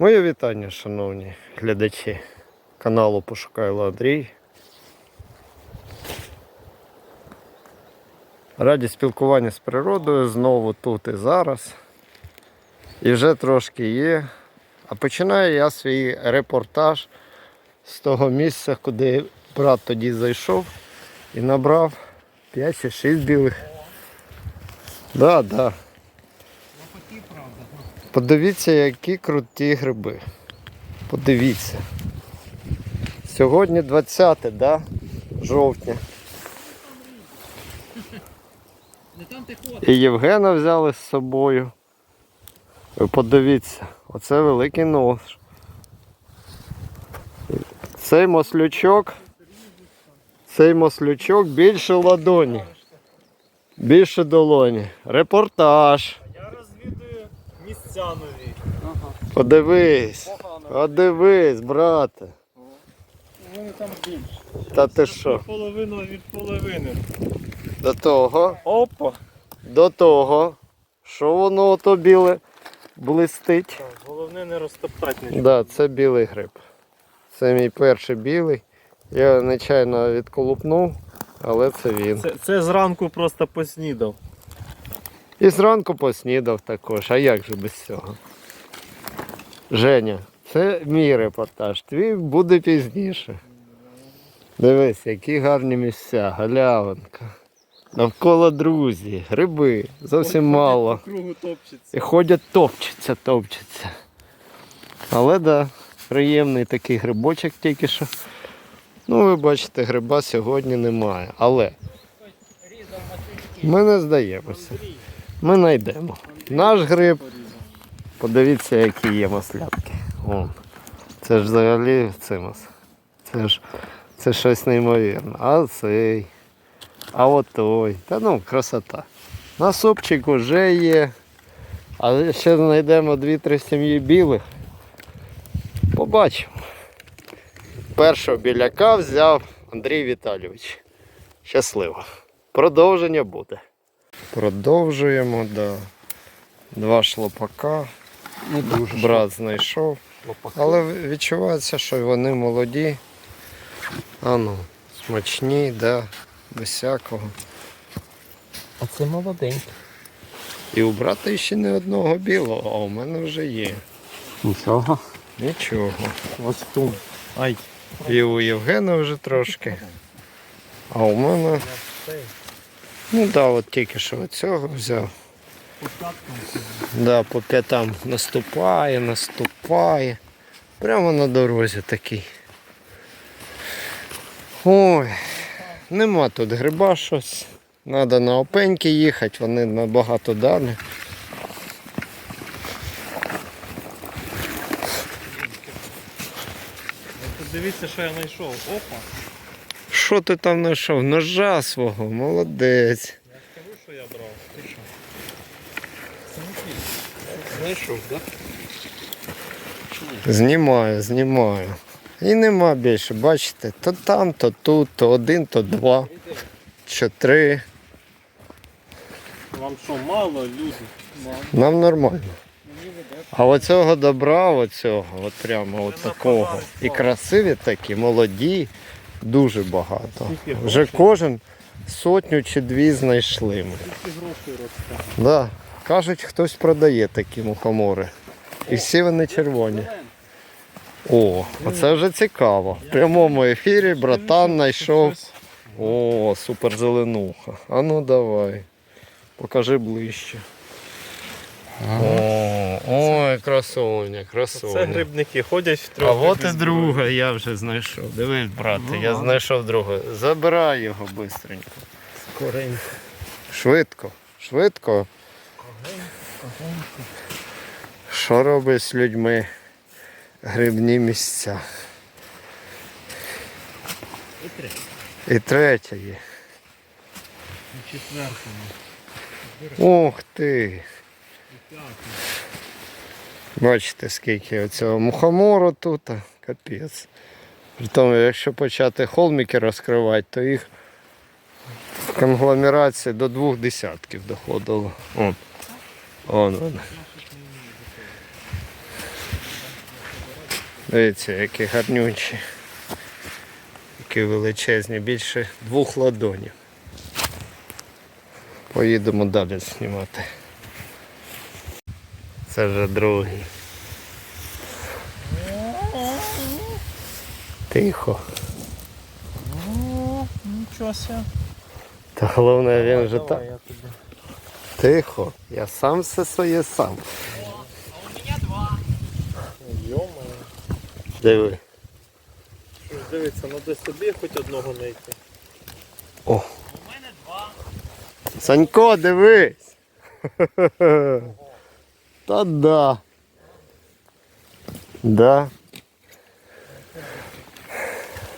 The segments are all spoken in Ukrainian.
Моє вітання, шановні глядачі каналу Пошукайло Андрій. Раді спілкування з природою знову тут і зараз. І вже трошки є. А починаю я свій репортаж з того місця, куди брат тоді зайшов і набрав 5 чи 6 білих. Да, да. Подивіться, які круті гриби. Подивіться. Сьогодні 20 да? жовтня. І Євгена взяли з собою. Ви подивіться, оце великий нож. Цей маслючок. Цей маслючок більше ладоні. Більше долоні. Репортаж. Я розвідую місця нові. Подивись. Подивись, брате. Вони там більше. Та ти що? Половину від половини. До того, Опа. до того, що воно ото біле блистить. Так, головне не розтоптати нічого. Да, це білий гриб. Це мій перший білий. Я нечайно відколупнув, але це він. Це, це зранку просто поснідав. І зранку поснідав також. А як же без цього? Женя, це мій репортаж. Твій буде пізніше. Дивись, які гарні місця, галявинка. Навколо друзі, гриби, зовсім мало. І ходять, топчуться, топчуться. Але да, приємний такий грибочок тільки що. Ну, ви бачите, гриба сьогодні немає. Але ми не здаємося. Ми знайдемо. Наш гриб, подивіться, які є маслятки. Вон. Це ж взагалі цимус. Це ж це щось неймовірне. А цей. А от той. Та ну, красота. На супчик вже є. Але ще знайдемо 2-3 сім'ї білих. Побачимо. Першого біляка взяв Андрій Віталійович. Щасливо. Продовження буде. Продовжуємо, да. Два шлопака. Не дуже. Брат знайшов. Але відчувається, що вони молоді. А ну, смачні, да, без всякого. А це молоденький. І у брата ще не одного білого, а у мене вже є. Нічого. Нічого. Ось тут. Ай. І у Євгена вже трошки. А у мене. Ну так, да, от тільки що цього взяв. Да, по п'ятам наступає, наступає. Прямо на дорозі такий. Ой, нема тут гриба щось. Треба на опеньки їхати, вони набагато далі. Дивіться, що я знайшов. Опа. Що ти там знайшов? Ножа свого, молодець. Я скажу, що я брав. Ти що? Знайшов, так? Знімаю, знімаю. І нема більше, бачите, то там, то тут, то один, то два, чи три. Вам що, мало люди? Мало. Нам нормально. А оцього добра, оцього, от прямо от такого. І красиві такі, молоді, дуже багато. Вже кожен сотню чи дві знайшли ми. Да. Кажуть, хтось продає такі мухомори. І всі вони червоні. О, оце вже цікаво. В прямому ефірі братан знайшов. О, супер зеленуха. А ну давай. Покажи ближче. О, ой, красуня, Це красуня. грибники ходять в трьох. А от і друга я вже знайшов. Дивись, брате, я знайшов друга. Забирай його швидко. Скоренько. Швидко, швидко. Що робить з людьми грибні місця? І три. І третя є. І четвертому. Ух ти! Бачите, скільки оцього мухомору тут, капець. Притому, якщо почати холмики розкривати, то їх в конгломерації до двох десятків доходило. Он. Он вони. Дивіться, які гарнючі. Які величезні, більше двох ладонів. Поїдемо далі знімати. Це вже другий. Тихо. Нічого себе. Та головне він вже так. Тихо. Я сам все своє сам. А у мене два. Йома. Диви. Що ж дивиться, ну десь тобі хоч одного знайти. О. У мене два. Санько, дивись. Та да. Да.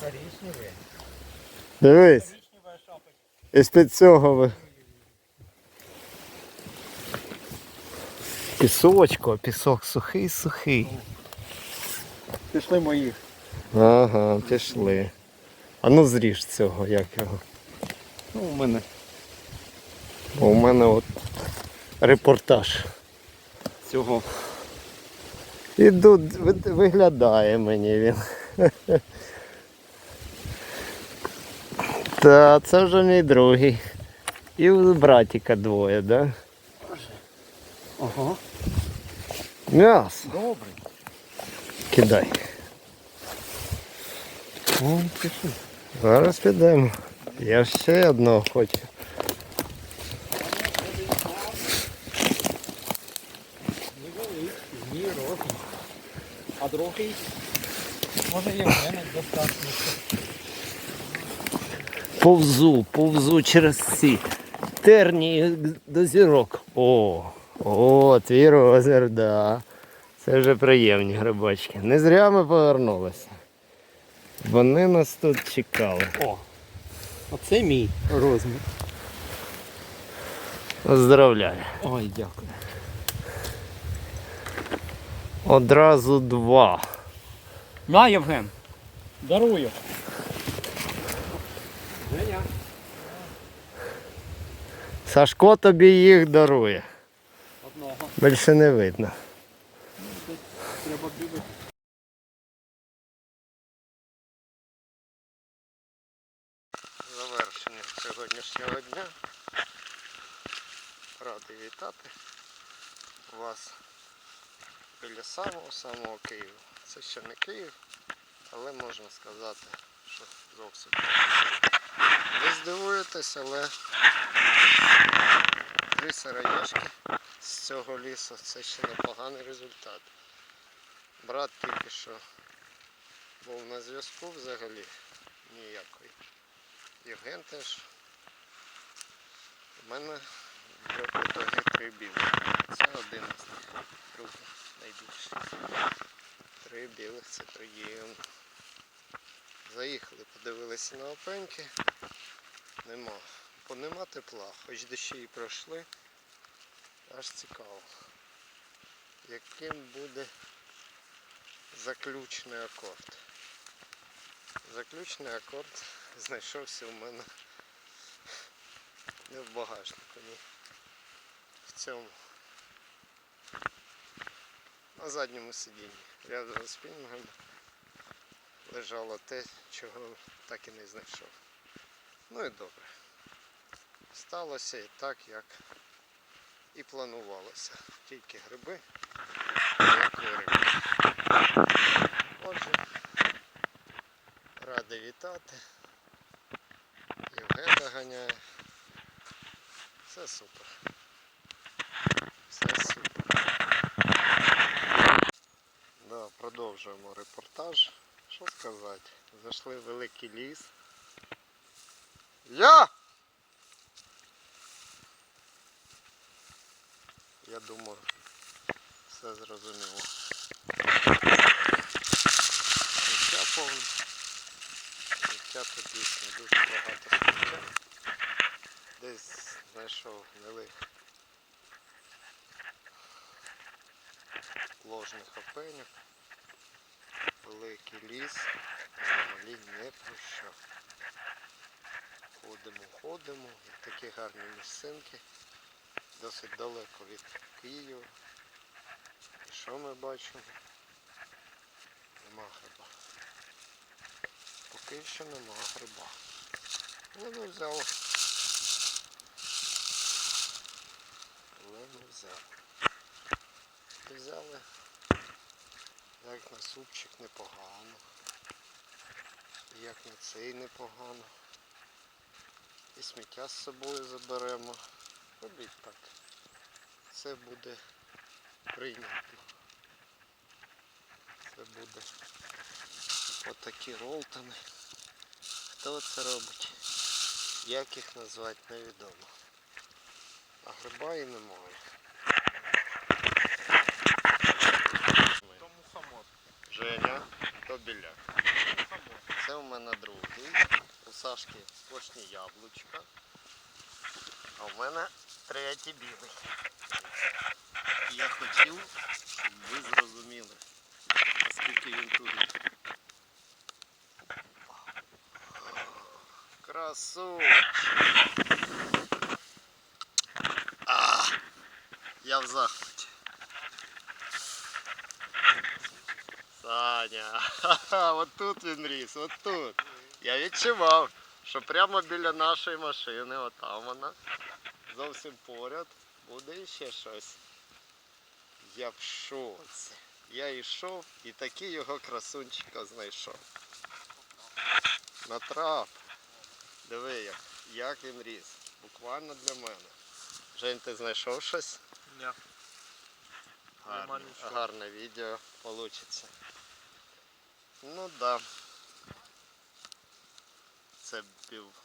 Коричневий. Дивись. І з-під цього ви. Пісочку, пісок сухий, сухий. Пішли моїх. Ага, пішли. А ну зріж цього, як його. Ну, у мене. У мене от репортаж. Цього. І тут виглядає мені він. Та це вже мій другий. І у братіка двоє, да? Ага. М'ясо. Добре. Кидай. О, пішли. Зараз підемо. Я ще одного хочу. Ні, розум. А другий? Може є в мене достатньо. Повзу, повзу через ці терні до зірок. О, о, твій розмір, да. Це вже приємні грибочки. Не зря ми повернулися. Вони нас тут чекали. О, оце мій розмір. Поздравляю. Ой, дякую. Одразу два. На, Євген. Дарую. Женя. Сашко тобі їх дарує. Одного. Більше не видно. Треба бігати. Завершення сьогоднішнього дня. Радий вітати вас біля самого самого Києва. Це ще не Київ, але можна сказати, що зовсім. Ви здивуєтесь, але три сироїшки з цього лісу це ще непоганий результат. Брат тільки що був на зв'язку взагалі ніякої. Євген теж. У мене в ітогі три білі. Це один із них. Другий найбільший. Три білих це приємно. Заїхали, подивилися на опеньки. Нема. Бо нема тепла, хоч дощі і пройшли. Аж цікаво. Яким буде заключний акорд. Заключний акорд знайшовся у мене не в багажнику, ні. В цьому. На задньому сидінні. Рядом з пінгом лежало те, чого так і не знайшов. Ну і добре. Сталося і так, як і планувалося. Тільки гриби, ніякої риби. Отже, радий вітати. Євген доганяє. Все супер. Все супер. Да, продовжуємо репортаж. Що сказати? Зайшли в великий ліс. Я! Я думаю, все зрозуміло. Життя повне. Життя тут дійсно дуже багато сміття. Десь знайшов гнилих ложних опенів. Великий ліс, взагалі не про що. Ходимо, ходимо, і такі гарні місцинки, досить далеко від Києва. І що ми бачимо? нема гриба. Поки що нема гриба. Ну не взяв. Але не взяв. Взяли. Як на супчик непогано. Як на цей непогано. І сміття з собою заберемо. Робіть так. Це буде прийнято. Це буде отакі ролтони. Хто це робить? Як їх назвати невідомо. А гриба і немає. Женя, то біляк. Це у мене другий. У Сашки сплошні яблучка. А у мене третій білий. Я хотів, щоб ви зрозуміли, наскільки він тут. Красунчик. А, я в захваті. Саня, от тут він ріс, от тут. Я відчував, що прямо біля нашої машини, отам вона, зовсім поряд, буде ще щось. Я в шоці. Я йшов і таки його красунчика знайшов. Натрап. Диви, як, як він ріс. Буквально для мене. Жень, ти знайшов щось? Ні. Гарне, гарне відео получиться. Ну да. Це був